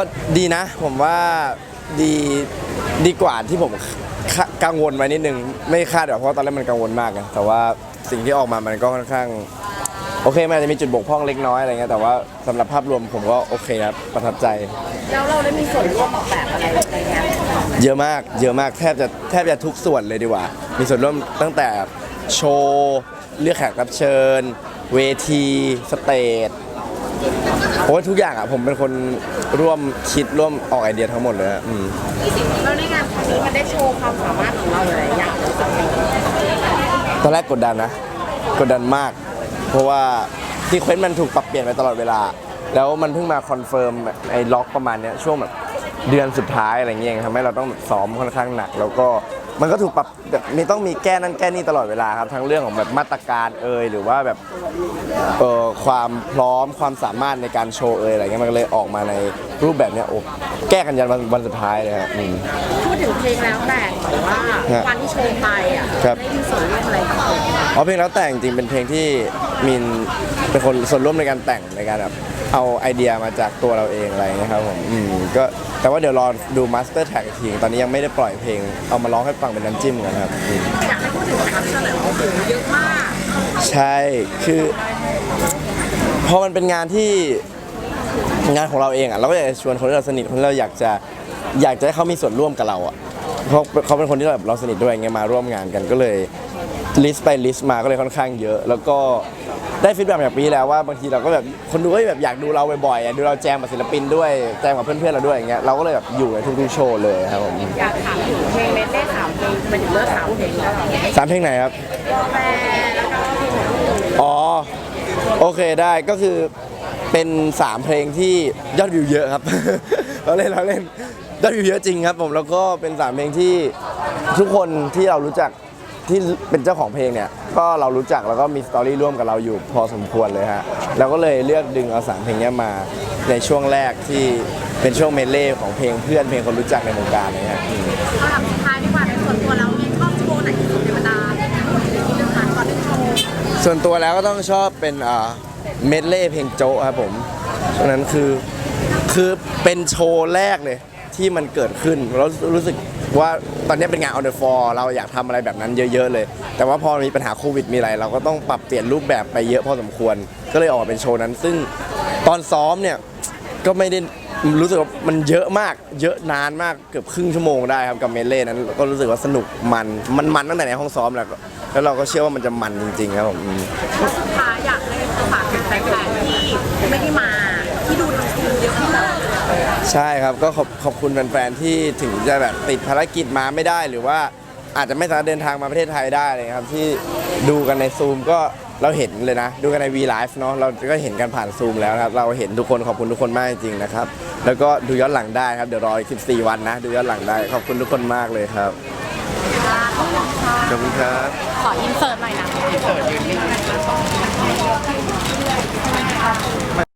ก็ดีนะ ผมว่าดีดีกว่าที่ผมคกังวลไว้นิดนึง ไม่คาดหรอกเพราะว่าตอนแรกมันกังวลมากไงแต่ว่าสิ่งที่ออกมามันก็ค่อนข้าง โอเคมันอาจจะมีจุดบกพร่องเล็กน้อยอะไรเงี้ยแต่ว่าสำหรับภาพรวมผมก็โอเคครับประทับใจ แล้วเราได้มีส่วนร่วมออกแบบอะไรในงานเยอะมากเยอะมากแทบจะแทบจะทุกส่วนเลยดีกว่า มีส่วนร่วมตั้งแต่โชว์ เลือกแขกรับเชิญ เวที สเตจ โอ้ยทุกอย่างอะผมเป็นคนร่วมคิดร่วมออกไอเดียทั้งหมดเลยอะอืม แล้วในงานครั้งนี้มันได้โชว์ความสามารถของเราหลายๆอย่างรู้สึกยังไงตอนแรกกดดันนะ กดดันมาก เพราะว่าที่เควสมันถูกปรับเปลี่ยนไปตลอดเวลา แล้วมันเพิ่งมาคอนเฟิร์มไอ้ล็อกประมาณเนี้ยช่วงแบบเดือนสุดท้ายอะไรเงี้ยทำให้เราต้องแบบซ้อมค่อนข้างหนัก แล้วก็ มันก็ถูกปรับแบบมีต้องมีแก้นั่นแก้นี่ตลอดเวลาครับทั้งเรื่องของแบบมาตรการเอ่ยหรือว่าแบบเอ่อความพร้อมความสามารถในการโชว์เอ่ยอะไรเงี้ยมันก็เลยออกมาในรูปแบบเนี้ยโอ้แก้กันยันวันวันสุดท้ายเลยครับอืม พูดถึงเพลงแล้วแต่หรือว่าฮะวันที่โชว์ไปอะครับ ได้มีส่วนร่วมอะไรกับเพลงอ๋อเพลงแล้วแต่งจริงๆเป็นเพลงที่มินเป็นคนส่วนร่วมในการแต่งในการแบบ เอาไอเดียมาจากตัวเราเองอะไรอย่างเงี้ยครับผมอืมก็แต่ว่าเดี๋ยวรอดูมาสเตอร์แท็กทีตอนนี้ยังไม่ได้ปล่อยเพลง เอามาร้องให้ฟังเป็นน้ำจิ้มกันครับอืมอยากให้พูดถึงแขกรับเชิญหน่อยว่าโอ้โหเยอะมากใช่คือพอมันเป็นงานที่งานของเราเองอะเราก็อยากจะชวนคนที่เราสนิทคนที่เราอยากจะอยากจะให้เขามีส่วนร่วมกับเราอะเพราะเขาเป็นคนที่เราแบบเราสนิทด้วยอย่างมาร่วมงานกันก็เลย ลิสต์ไปลิสต์มาก็เลยค่อนข้างเยอะ แล้วก็ได้ฟีดแบ็กจากปีที่แล้วว่าบางทีเราก็แบบคนดูก็แบบอยากดูเราบ่อยๆอะดูเราแจมกับศิลปินด้วยแจมกับเพื่อนๆเราด้วยอย่างเงี้ยเราก็เลยแบบอยู่ในทุกๆโชว์เลยครับผมอยากถามถึงเพลงเมดเล่สามเพลงมันถึงเลือกสามเพลงแล้วเหรอสามเพลงไหนครับตัวแปรแล้วก็เพลงของลูกอ๋อโอเคได้ก็คือเป็น 3 เพลงที่ยอดวิวเยอะครับ เราเล่นเราเล่นยอดวิวเยอะจริงครับผมแล้วก็เป็น 3 เพลงที่ทุกคนที่เรารู้จัก ที่เป็นเจ้าของเพลงเนี่ยก็เรารู้จักแล้วก็มีสตอรี่ร่วมกับเราอยู่พอสมควรเลยฮะเราก็เลยเลือกดึงเอาสามเพลงเนี้ยมาในช่วงแรกที่เป็นช่วงเมดเล่ของเพลงเพื่อนเพลงคนรู้จักในวงการเลยฮะอืมเอาถามสุดท้ายดีกว่าในส่วนตัวแล้วมีชอบโชว์ไหนที่สุดในบรรดาที่เลือกมาก่อนที่โชว์ส่วนตัวแล้วก็ต้องชอบเป็นอ่าเมดเล่เพลงโจะครับผมฉะนั้นคือคือเป็นโชว์แรกเลยที่มันเกิดขึ้นแล้วรู้สึก ว่าตอนนี้เป็นงาน on the floor เราอยากทำอะไรแบบนั้นเยอะ ๆ เลย แต่ว่าพอมีปัญหาโควิดมีอะไร เราก็ต้องปรับเปลี่ยนรูปแบบไปเยอะพอสมควร ก็เลยออกมาเป็นโชว์นั้น ซึ่งตอนซ้อมเนี่ยก็ไม่ได้รู้สึกว่ามันเยอะมาก เยอะนานมากเกือบครึ่งชั่วโมงได้ครับกับเมเล่นั้นก็รู้สึกว่าสนุกมันมันมันตั้งแต่ในห้องซ้อมแล้วก็แล้วเราก็เชื่อว่ามันจะมันจริงๆครับผมอืมสุดท้ายอยากให้ฝากถึงแฟนๆที่ไม่ได้มาที่ดูทางทีวีเยอะที่สุด ใช่ครับก็ขอบขอบคุณแฟนๆที่ถึงจะแบบติดภารกิจมาไม่ได้หรือว่าอาจจะไม่สามารถเดินทางมาประเทศไทยได้เลยครับที่ดูกันในซูมก็เราเห็นเลยนะ ดูกันใน V Live เนาะเราก็เห็นกันผ่านซูมแล้วนะครับ เราเห็นทุกคนขอบคุณทุกคนมากจริงๆนะครับ แล้วก็ดูย้อนหลังได้ครับ เดี๋ยวรออีก 14 วันนะ ดูย้อนหลังได้ ขอบคุณทุกคนมากเลยครับขอบคุณครับ ขออินเสิร์ตหน่อยนะ